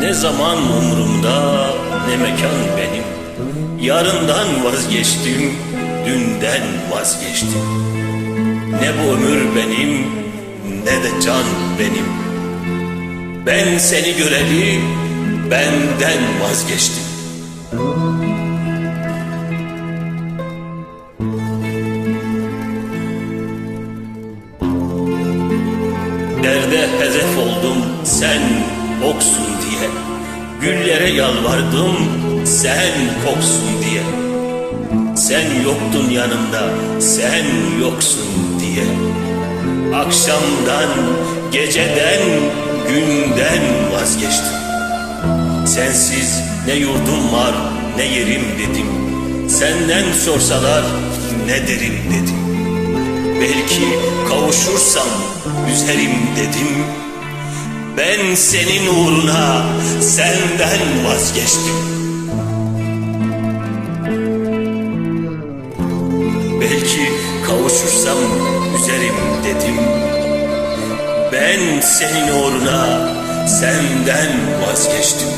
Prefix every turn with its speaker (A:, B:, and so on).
A: Ne zaman umrumda ne mekan benim. Yarından vazgeçtim, dünden vazgeçtim. Ne bu ömür benim ne de can benim. Ben seni göreli benden vazgeçtim. Derde hedef oldum sen oksun diye. Güllere yalvardım sen koksun diye. Sen yoktun yanımda sen yoksun diye. Akşamdan, geceden, günden vazgeçtim. Sensiz ne yurdum var ne yerim dedim. Senden sorsalar ne derim dedim. Belki kavuşursam üzerim dedim Ben senin uğruna senden vazgeçtim. Belki kavuşursam üzerim dedim. Ben senin uğruna senden vazgeçtim